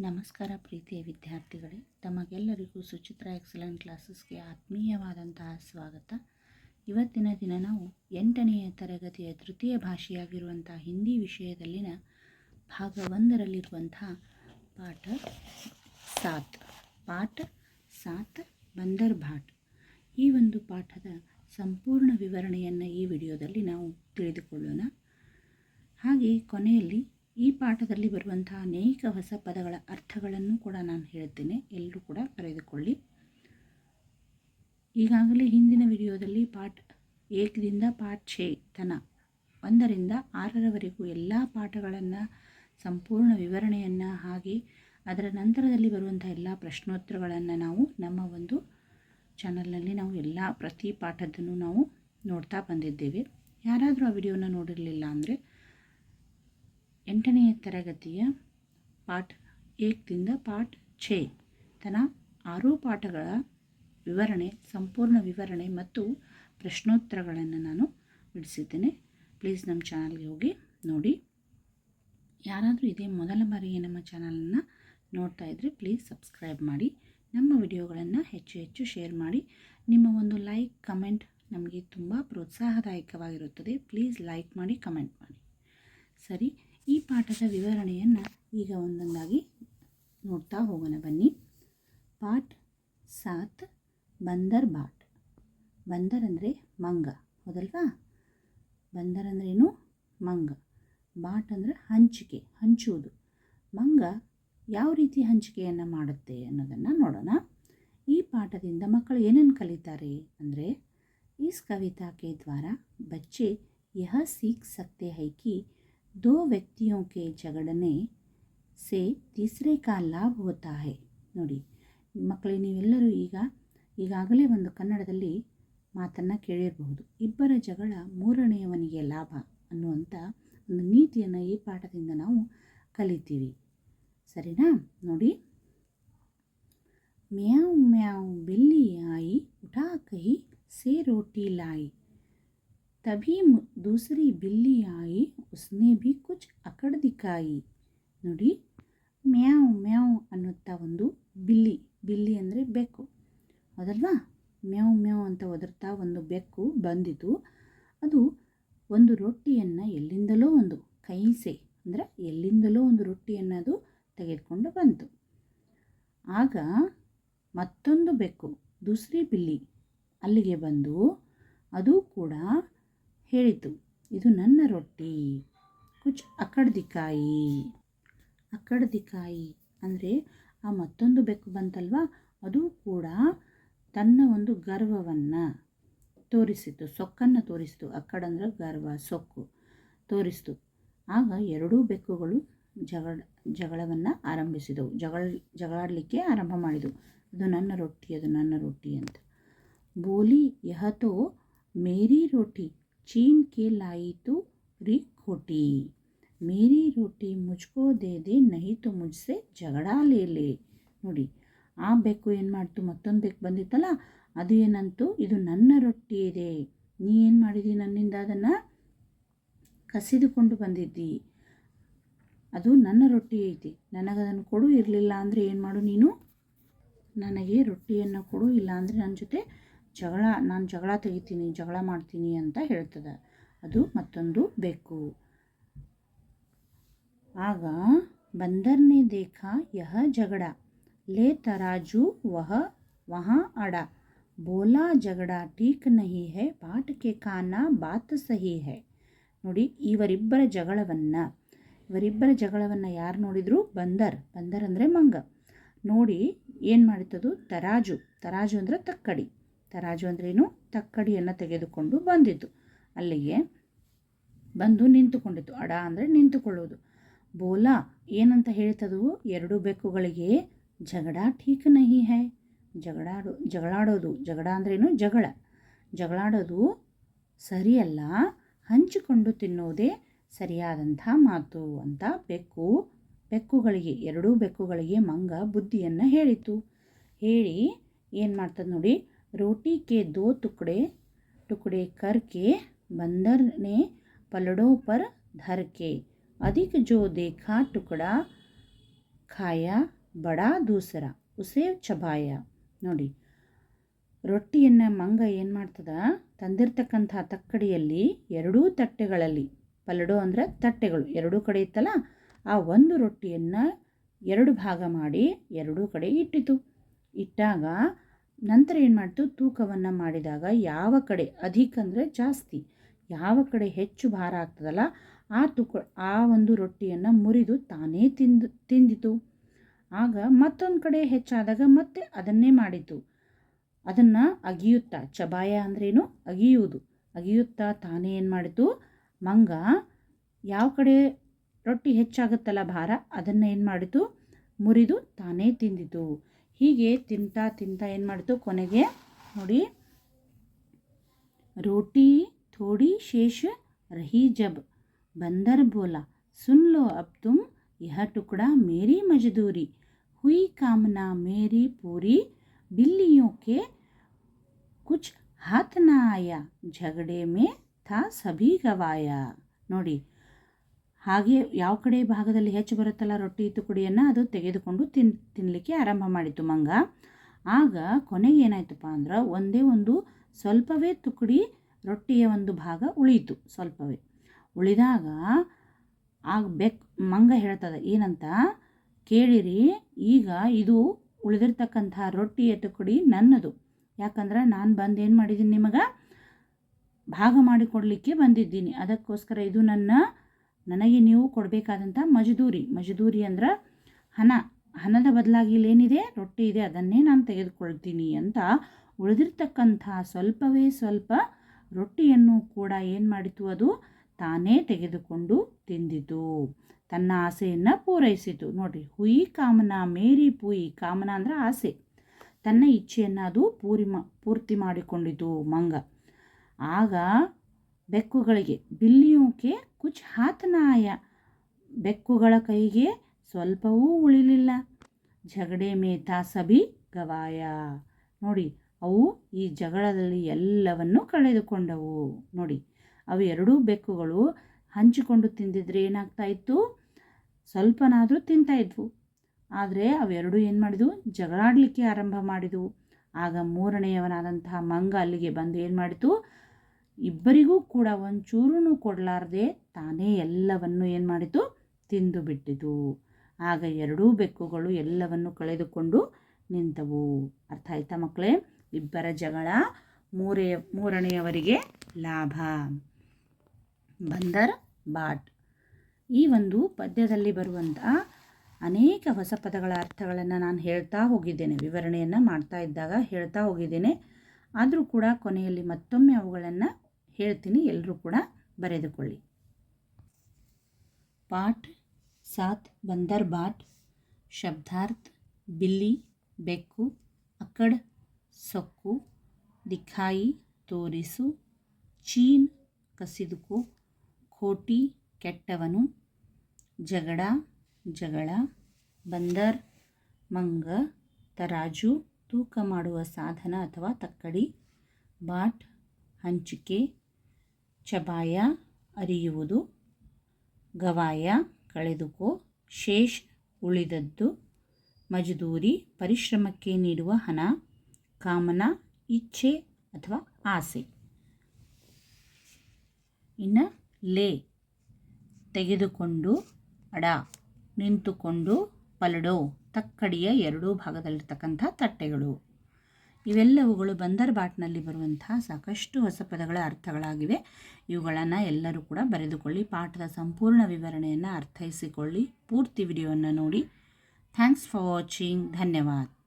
ನಮಸ್ಕಾರ ಪ್ರೀತಿಯ ವಿದ್ಯಾರ್ಥಿಗಳೇ, ತಮಗೆಲ್ಲರಿಗೂ ಸುಚಿತ್ರ ಎಕ್ಸಲೆಂಟ್ ಕ್ಲಾಸಸ್ಗೆ ಆತ್ಮೀಯವಾದಂತಹ ಸ್ವಾಗತ. ಇವತ್ತಿನ ದಿನ ನಾವು ಎಂಟನೆಯ ತರಗತಿಯ ತೃತೀಯ ಭಾಷೆಯಾಗಿರುವಂಥ ಹಿಂದಿ ವಿಷಯದಲ್ಲಿನ ಭಾಗ ಒಂದರಲ್ಲಿರುವಂತಹ ಪಾಠ ಸಾತ್. ಪಾಠ ಸಾತ್ ಬಂದರ್ ಭಾಟ್. ಈ ಒಂದು ಪಾಠದ ಸಂಪೂರ್ಣ ವಿವರಣೆಯನ್ನು ಈ ವಿಡಿಯೋದಲ್ಲಿ ನಾವು ತಿಳಿದುಕೊಳ್ಳೋಣ. ಹಾಗೆ ಕೊನೆಯಲ್ಲಿ ಈ ಪಾಠದಲ್ಲಿ ಬರುವಂತಹ ಅನೇಕ ಹೊಸ ಪದಗಳ ಅರ್ಥಗಳನ್ನು ಕೂಡ ನಾನು ಹೇಳ್ತೇನೆ. ಎಲ್ಲರೂ ಕೂಡ ಬರೆದುಕೊಳ್ಳಿ ಈಗಾಗಲೇ ಹಿಂದಿನ ವಿಡಿಯೋದಲ್ಲಿ ಪಾಠ ಏಕದಿಂದ ಪಾಠ ಛೇ ತನ ಒಂದರಿಂದ ಆರರವರೆಗೂ ಎಲ್ಲ ಪಾಠಗಳನ್ನು ಸಂಪೂರ್ಣ ವಿವರಣೆಯನ್ನು ಹಾಗೆ ಅದರ ನಂತರದಲ್ಲಿ ಬರುವಂಥ ಎಲ್ಲ ಪ್ರಶ್ನೋತ್ತರಗಳನ್ನು ನಾವು ನಮ್ಮ ಒಂದು ಚಾನಲ್ನಲ್ಲಿ ನಾವು ಎಲ್ಲ ಪ್ರತಿ ಪಾಠದ್ದನ್ನು ನಾವು ನೋಡ್ತಾ ಬಂದಿದ್ದೇವೆ. ಯಾರಾದರೂ ಆ ವಿಡಿಯೋನ ನೋಡಿರಲಿಲ್ಲ ಅಂದರೆ ಎಂಟನೆಯ ತರಗತಿಯ ಪಾಠ ಏಕದಿಂದ ಪಾಠ ಛೇ ತನ ಆರು ಪಾಠಗಳ ವಿವರಣೆ, ಸಂಪೂರ್ಣ ವಿವರಣೆ ಮತ್ತು ಪ್ರಶ್ನೋತ್ತರಗಳನ್ನು ನಾನು ಬಿಡಿಸಿದ್ದೇನೆ. ಪ್ಲೀಸ್ ನಮ್ಮ ಚಾನಲ್ಗೆ ಹೋಗಿ ನೋಡಿ. ಯಾರಾದರೂ ಇದೇ ಮೊದಲ ಬಾರಿಗೆ ನಮ್ಮ ಚಾನಲನ್ನು ನೋಡ್ತಾ ಇದ್ದರೆ ಪ್ಲೀಸ್ ಸಬ್ಸ್ಕ್ರೈಬ್ ಮಾಡಿ, ನಮ್ಮ ವಿಡಿಯೋಗಳನ್ನು ಹೆಚ್ಚು ಹೆಚ್ಚು ಶೇರ್ ಮಾಡಿ. ನಿಮ್ಮ ಒಂದು ಲೈಕ್, ಕಮೆಂಟ್ ನಮಗೆ ತುಂಬ ಪ್ರೋತ್ಸಾಹದಾಯಕವಾಗಿರುತ್ತದೆ. ಪ್ಲೀಸ್ ಲೈಕ್ ಮಾಡಿ, ಕಮೆಂಟ್ ಮಾಡಿ. ಸರಿ ಈ ಪಾಠದ ವಿವರಣೆಯನ್ನು ಈಗ ಒಂದೊಂದಾಗಿ ನೋಡ್ತಾ ಹೋಗೋಣ ಬನ್ನಿ. ಪಾಠ ಸಾತ್ ಬಂದರ್ ಬಾಟ್. ಬಂದರ್ ಅಂದರೆ ಮಂಗ. ಹೌದಲ್ವಾ? ಬಂದರ್ ಅಂದ್ರೇನು ಮಂಗ. ಬಾಟ್ ಅಂದರೆ ಹಂಚಿಕೆ, ಹಂಚುವುದು. ಮಂಗ ಯಾವ ರೀತಿ ಹಂಚಿಕೆಯನ್ನು ಮಾಡುತ್ತೆ ಅನ್ನೋದನ್ನು ನೋಡೋಣ. ಈ ಪಾಠದಿಂದ ಮಕ್ಕಳು ಏನೇನು ಕಲಿತಾರೆ ಅಂದರೆ, ಈಸ್ ಕವಿತಾ ಕೆ ದ್ವಾರ ಬಚ್ಚೆ ಯಹ ಸೀಕ್ ಸಕ್ತೆ ಹೈಕಿ दो व्यक्तियों के झगड़ने से तीसरे का ಲಾಭ ಹೋತಾ ಹೈ ನೋಡಿ ಮಕ್ಕಳಿಗೆ ನೀವೆಲ್ಲರೂ ಈಗ ಈಗಾಗಲೇ ಒಂದು ಕನ್ನಡದಲ್ಲಿ ಮಾತನ್ನು ಕೇಳಿರಬಹುದು ಇಬ್ಬರ ಜಗಳ ಮೂರನೆಯವನಿಗೆ ಲಾಭ ಅನ್ನುವಂಥ ಒಂದು ನೀತಿಯನ್ನು ಈ ಪಾಠದಿಂದ ನಾವು ಕಲಿತೀವಿ ಸರಿನಾ ನೋಡಿ ಮ್ಯಾವ್ ಮ್ಯಾವ್ ಬಿಲ್ಲಿ ಆಯಿ ಉಠಾ ಕಹಿ से रोटी लाई तभी दूसरी बिल्ली आई उसने भी कुछ ಅಕಡ್ ದಿಕ್ಕಾಯಿ ನೋಡಿ ಮ್ಯಾವ್ ಮ್ಯಾವ್ ಅನ್ನುತ್ತಾ ಒಂದು ಬಿಲ್ಲಿ ಬಿಲ್ಲಿ ಅಂದರೆ ಬೆಕ್ಕು ಹೌದಲ್ವಾ ಮ್ಯಾವ್ ಮ್ಯಾವ್ ಅಂತ ಒದರ್ತಾ ಒಂದು ಬೆಕ್ಕು ಬಂದಿತು ಅದು ಒಂದು ರೊಟ್ಟಿಯನ್ನು ಎಲ್ಲಿಂದಲೋ ಒಂದು ಕೈಸೆ ಅಂದರೆ ಎಲ್ಲಿಂದಲೋ ಒಂದು ರೊಟ್ಟಿಯನ್ನು ಅದು ತೆಗೆದುಕೊಂಡು ಬಂತು ಆಗ ಮತ್ತೊಂದು ಬೆಕ್ಕು ದೂಸರಿ ಬಿಲ್ಲಿ ಅಲ್ಲಿಗೆ ಬಂದು ಅದು ಕೂಡ ಹೇಳಿತು, ಇದು ನನ್ನ ರೊಟ್ಟಿ, ಕುಚ್ ಅಕ್ಕಡ್ದಿಕಾಯಿ ಅಕ್ಕಡ್ದಿಕಾಯಿ ಅಂದರೆ ಆ ಮತ್ತೊಂದು ಬೆಕ್ಕು ಬಂತಲ್ವಾ? ಅದು ಕೂಡ ತನ್ನ ಒಂದು ಗರ್ವವನ್ನು ತೋರಿಸಿತು ಸೊಕ್ಕನ್ನು ತೋರಿಸಿತು ಅಕ್ಕಡಂದ್ರೆ ಗರ್ವ, ಸೊಕ್ಕು ತೋರಿಸ್ತು. ಆಗ ಎರಡೂ ಬೆಕ್ಕುಗಳು ಜಗಳ, ಜಗಳವನ್ನು ಆರಂಭಿಸಿದವು. ಜಗಳ, ಜಗಳಾಡಲಿಕ್ಕೆ ಆರಂಭ ಮಾಡಿದವು. ಅದು ನನ್ನ ರೊಟ್ಟಿ, ಅದು ನನ್ನ ರೊಟ್ಟಿ ಅಂತ. ಬೋಲಿ, ಯಹತೋ ಮೇರಿ ರೊಟ್ಟಿ छीन के लाई तो री खोटी मेरी रोटी मुझको दे दे नहीं तो मुझसे ಜಗಳ ಲೇ ಲೇ ನೋಡಿ ಆ ಬೆಕ್ಕು ಏನು ಮಾಡ್ತು ಮತ್ತೊಂದು ಬೆಕ್ಕು ಬಂದಿತ್ತಲ್ಲ ಅದು ಏನಂತು ಇದು ನನ್ನ ರೊಟ್ಟಿ ಇದೆ ನೀ ಏನು ಮಾಡಿದಿ ನನ್ನಿಂದ ಅದನ್ನು ಕಸಿದುಕೊಂಡು ಬಂದಿದ್ದಿ ಅದು ನನ್ನ ರೊಟ್ಟಿ ಐತಿ ನನಗದನ್ನು ಕೊಡು ಇರಲಿಲ್ಲ ಅಂದರೆ ಏನು ಮಾಡು ನೀನು ನನಗೆ ರೊಟ್ಟಿಯನ್ನು ಕೊಡು ಇಲ್ಲ ಅಂದರೆ ನನ್ನ ಜೊತೆ ಜಗಳ, ನಾನು ಜಗಳ ತೆಗಿತೀನಿ, ಜಗಳ ಮಾಡ್ತೀನಿ ಅಂತ ಹೇಳ್ತದೆ. ಅದು ಮತ್ತೊಂದು ಬೆಕ್ಕು. ಆಗ ಬಂದರ್ನೇ ದೇಖ ಯಹ ಜಗಡ, ಲೇ ತರಾಜು ವಹ ವಹ ಅಡ. ಬೋಲಾ ಜಗಡ ಟೀಕ್ ನಹಿ ಹೇ ಪಾಠಕ್ಕೆ ಕಾನ ಬಾತ್ ಸಹಿ ಹೇ. ನೋಡಿ, ಇವರಿಬ್ಬರ ಜಗಳವನ್ನು. ಇವರಿಬ್ಬರ ಜಗಳವನ್ನು ಯಾರು ನೋಡಿದ್ರು? ಬಂದರ್. ಬಂದರ್ ಅಂದರೆ ಮಂಗ. ನೋಡಿ, ಏನು ಮಾಡಿತದು? ತರಾಜು. ತರಾಜು ಅಂದರೆ ತಕ್ಕಡಿ. ತರಾಜು ಅಂದ್ರೇನು? ತಕ್ಕಡಿಯನ್ನು ತೆಗೆದುಕೊಂಡು ಬಂದಿತ್ತು ಅಲ್ಲಿಗೆ ಬಂದು ನಿಂತುಕೊಂಡಿತ್ತು ಅಡ ಅಂದರೆ ನಿಂತುಕೊಳ್ಳುವುದು. ಬೋಲಾ, ಏನಂತ ಹೇಳ್ತದು? ಎರಡು ಬೆಕ್ಕುಗಳಿಗೆ ಜಗಳ ಠೀಕ್ ನಹಿ ಹೈ. ಜಗಳಾಡೋ, ಜಗಳಾಡೋದು. ಜಗಳ ಅಂದ್ರೇನು? ಜಗಳ. ಜಗಳಾಡೋದು ಸರಿಯಲ್ಲ, ಹಂಚಿಕೊಂಡು ತಿನ್ನೋದೇ ಸರಿಯಾದಂಥ ಮಾತು ಅಂತ ಬೆಕ್ಕು, ಬೆಕ್ಕುಗಳಿಗೆ, ಎರಡೂ ಬೆಕ್ಕುಗಳಿಗೆ ಮಂಗ ಬುದ್ಧಿಯನ್ನು ಹೇಳಿತು ಹೇಳಿ, ಏನು ಮಾಡ್ತದೆ ನೋಡಿ? रोटी के दो टुकड़े टुकड़े करके बंदर ने पलड़ों पर धर के अधिक जो देखा टुकड़ा ಖಾಯ ಬಡಾ ದೂಸರ ಉಸೇ ಚಬಾಯ ನೋಡಿ ರೊಟ್ಟಿಯನ್ನು ಮಂಗ ಏನು ಮಾಡ್ತದ ತಂದಿರ್ತಕ್ಕಂಥ ತಕ್ಕಡಿಯಲ್ಲಿ ಎರಡೂ ತಟ್ಟೆಗಳಲ್ಲಿ ಪಲಡು ಅಂದರೆ ತಟ್ಟೆಗಳು ಎರಡೂ ಕಡೆ ಇತ್ತಲ್ಲ ಆ ಒಂದು ರೊಟ್ಟಿಯನ್ನು ಎರಡು ಭಾಗ ಮಾಡಿ ಎರಡೂ ಕಡೆ ಇಟ್ಟಿತು ಇಟ್ಟಾಗ ನಂತರ ಏನು ಮಾಡ್ತು? ತೂಕವನ್ನು ಮಾಡಿದಾಗ ಯಾವ ಕಡೆ ಅಧಿಕ ಅಂದರೆ ಜಾಸ್ತಿ. ಯಾವ ಕಡೆ ಹೆಚ್ಚು ಭಾರ ಆಗ್ತದಲ್ಲ, ಆ ತೂಕ, ಆ ಒಂದು ರೊಟ್ಟಿಯನ್ನು ಮುರಿದು ತಾನೇ ತಿಂದು, ತಿಂದಿತು. ಆಗ ಮತ್ತೊಂದು ಕಡೆ ಹೆಚ್ಚಾದಾಗ ಮತ್ತೆ ಅದನ್ನೇ ಮಾಡಿತು. ಅದನ್ನು ಅಗಿಯುತ್ತಾ. ಚಬಾಯ ಅಂದ್ರೇನು? ಅಗಿಯುವುದು. ಅಗಿಯುತ್ತಾ ತಾನೇ ಏನು ಮಾಡಿತು? ಮಂಗ, ಯಾವ ಕಡೆ ರೊಟ್ಟಿ ಹೆಚ್ಚಾಗುತ್ತಲ್ಲ ಭಾರ, ಅದನ್ನು ಏನು ಮಾಡಿತು? ಮುರಿದು ತಾನೇ ತಿಂದಿತು. हीगे तिंता तिंता ಏನು कोने ಕೊನೆಗೆ? ನೋಡಿ. ರೋಟಿ, ಥೋಡಿ ಶೇಷ, ರಹಿ ಜಬ್, ಬಂದರ್ सुन लो अब तुम यह टुकड़ा मेरी मजदूरी हुई कामना मेरी पूरी बिल्लियों के कुछ हाथ ना आया झगड़े में था सभी गवाया नोड़ी ಹಾಗೆ ಯಾವ ಕಡೆ ಭಾಗದಲ್ಲಿ ಹೆಚ್ಚು ಬರುತ್ತಲ್ಲ ರೊಟ್ಟಿ ತುಕುಡಿಯನ್ನು ಅದು ತೆಗೆದುಕೊಂಡು ತಿನ್ ತಿನ್ನಲಿಕ್ಕೆ ಆರಂಭ ಮಾಡಿತು ಮಂಗ. ಆಗ ಕೊನೆಗೆ ಏನಾಯ್ತಪ್ಪ ಅಂದ್ರೆ ಒಂದೇ ಒಂದು ಸ್ವಲ್ಪವೇ ತುಕುಡಿ ರೊಟ್ಟಿಯ ಒಂದು ಭಾಗ ಉಳಿಯಿತು, ಸ್ವಲ್ಪವೇ. ಉಳಿದಾಗ ಆಗ ಬೆಕ್, ಮಂಗ ಹೇಳ್ತದೆ, ಏನಂತ? ಕೇಳಿರಿ, ಈಗ ಇದು ಉಳಿದಿರ್ತಕ್ಕಂಥ ರೊಟ್ಟಿಯ ತುಕುಡಿ ನನ್ನದು. ಯಾಕಂದ್ರೆ ನಾನು ಬಂದು ಏನು ಮಾಡಿದ್ದೀನಿ ನಿಮಗೆ? ಭಾಗ ಮಾಡಿಕೊಡಲಿಕ್ಕೆ ಬಂದಿದ್ದೀನಿ. ಅದಕ್ಕೋಸ್ಕರ ಇದು ನನ್ನ ನನಗೆ ನೀವು ಕೊಡಬೇಕಾದಂಥ ಮಜದೂರಿ. ಮಜದೂರಿ ಅಂದ್ರೆ ಹಣ. ಹಣದ ಬದಲಾಗಿ ಇಲ್ಲೇನಿದೆ? ರೊಟ್ಟಿ ಇದೆ. ಅದನ್ನೇ ನಾನು ತೆಗೆದುಕೊಳ್ತೀನಿ ಅಂತ ಉಳಿದಿರ್ತಕ್ಕಂಥ ಸ್ವಲ್ಪವೇ ಸ್ವಲ್ಪ ರೊಟ್ಟಿಯನ್ನು ಕೂಡ ಏನು ಮಾಡಿತು ಅದು? ತಾನೇ ತೆಗೆದುಕೊಂಡು ತಿಂದಿತು. ತನ್ನ ಆಸೆಯನ್ನು ಪೂರೈಸಿತು. ನೋಡಿರಿ, ಹುಯಿ ಕಾಮನ, ಮೇರಿ ಪೂಯಿ. ಕಾಮನ ಅಂದರೆ ಆಸೆ. ತನ್ನ ಇಚ್ಛೆಯನ್ನು ಅದು ಪೂರಿ ಮಾ, ಪೂರ್ತಿ ಮಾಡಿಕೊಂಡಿತು ಮಂಗ. ಆಗ ಬೆಕ್ಕುಗಳಿಗೆ, ಬಿಲ್ಲಿಯೋಕೆ ಕುಚ್ ಹಾತನಾಯ ಬೆಕ್ಕುಗಳ ಕೈಗೆ ಸ್ವಲ್ಪವೂ ಉಳಿಲಿಲ್ಲ. ಜಗಡೆ ಮೇತಾ ಸಭಿ ಗವಾಯ. ನೋಡಿ, ಅವು ಈ ಜಗಳದಲ್ಲಿ ಎಲ್ಲವನ್ನೂ ಕಳೆದುಕೊಂಡವು. ನೋಡಿ, ಅವು ಎರಡೂ ಬೆಕ್ಕುಗಳು ಹಂಚಿಕೊಂಡು ತಿಂದಿದ್ರೆ ಏನಾಗ್ತಾ ಇತ್ತು? ಸ್ವಲ್ಪನಾದರೂ ತಿಂತಾ ಇದ್ವು. ಆದರೆ ಅವೆರಡೂ ಏನು ಮಾಡಿದವು? ಜಗಳಾಡಲಿಕ್ಕೆ ಆರಂಭ ಮಾಡಿದವು. ಆಗ ಮೂರನೆಯವನಾದಂತಹ ಮಂಗ ಅಲ್ಲಿಗೆ ಬಂದು ಏನು ಮಾಡಿತು? ಇಬ್ಬರಿಗೂ ಕೂಡ ಒಂಚೂರೂ ಕೊಡಲಾರ್ದೆ ತಾನೇ ಎಲ್ಲವನ್ನು ಏನು ಮಾಡಿತು? ತಿಂದು ಬಿಟ್ಟಿತು. ಆಗ ಎರಡೂ ಬೆಕ್ಕುಗಳು ಎಲ್ಲವನ್ನು ಕಳೆದುಕೊಂಡು ನಿಂತವು. ಅರ್ಥ ಆಯ್ತಾ ಮಕ್ಕಳೇ? ಇಬ್ಬರ ಜಗಳ ಮೂರೆಯ ಮೂರನೆಯವರಿಗೆ ಲಾಭ. ಬಂದರ್ ಬಾಟ್. ಈ ಒಂದು ಪದ್ಯದಲ್ಲಿ ಬರುವಂಥ ಅನೇಕ ಹೊಸ ಪದಗಳ ಅರ್ಥಗಳನ್ನು ನಾನು ಹೇಳ್ತಾ ಹೋಗಿದ್ದೇನೆ. ವಿವರಣೆಯನ್ನು ಮಾಡ್ತಾ ಇದ್ದಾಗ ಹೇಳ್ತಾ ಹೋಗಿದ್ದೇನೆ. ಆದರೂ ಕೂಡ ಕೊನೆಯಲ್ಲಿ ಮತ್ತೊಮ್ಮೆ ಅವುಗಳನ್ನು ಹೇಳ್ತೀನಿ ಎಲ್ಲರೂ ಕೂಡ ಬರೆದುಕೊಳ್ಳಿ. ಪಾಠ ಸಾತ್ ಬಂದರ್ ಬಾಟ್, ಶಬ್ದಾರ್ಥ ಬಿಲ್ಲಿ ಬೆಕ್ಕು ಅಕ್ಕಡ್ ಸೊಕ್ಕು, ದಿಖಾಯಿ ತೋರಿಸು, ಚೀನ್ ಕಸಿದುಕು, ಖೋಟಿ ಕೆಟ್ಟವನು, ಜಗಡ ಜಗಳ, ಬಂದರ್ ಮಂಗ, ತರಾಜು, ತೂಕ ಮಾಡುವ ಸಾಧನ ಅಥವಾ ತಕ್ಕಡಿ, ಬಾಟ್ ಹಂಚಿಕೆ ಚಬಾಯ ಅರಿಯುವುದು, ಗವಾಯ ಕಳೆದುಕೋ, ಶೇಷ್ ಉಳಿದದ್ದು, ಮಜದೂರಿ ಪರಿಶ್ರಮಕ್ಕೆ ನೀಡುವ ಹಣ, ಕಾಮನ ಇಚ್ಛೆ ಅಥವಾ ಆಸೆ. ಇನ್ನು ಲೇ, ತೆಗೆದುಕೊಂಡು ಅಡ, ನಿಂತುಕೊಂಡು ಪಲಡೋ, ತಕ್ಕಡಿಯ ಎರಡೂ ಭಾಗದಲ್ಲಿರ್ತಕ್ಕಂಥ ತಟ್ಟೆಗಳು. ಇವೆಲ್ಲವುಗಳು ಬಂದರ್ ಬಾಟ್ನಲ್ಲಿ ಬರುವಂತಹ ಸಾಕಷ್ಟು ಹೊಸ ಪದಗಳ ಅರ್ಥಗಳಾಗಿವೆ. ಇವುಗಳನ್ನು ಎಲ್ಲರೂ ಕೂಡ ಬರೆದುಕೊಳ್ಳಿ, ಪಾಠದ ಸಂಪೂರ್ಣ ವಿವರಣೆಯನ್ನು ಅರ್ಥೈಸಿಕೊಳ್ಳಿ. ಪೂರ್ತಿ ವಿಡಿಯೋವನ್ನು ನೋಡಿ. Thanks for watching. ಧನ್ಯವಾದ.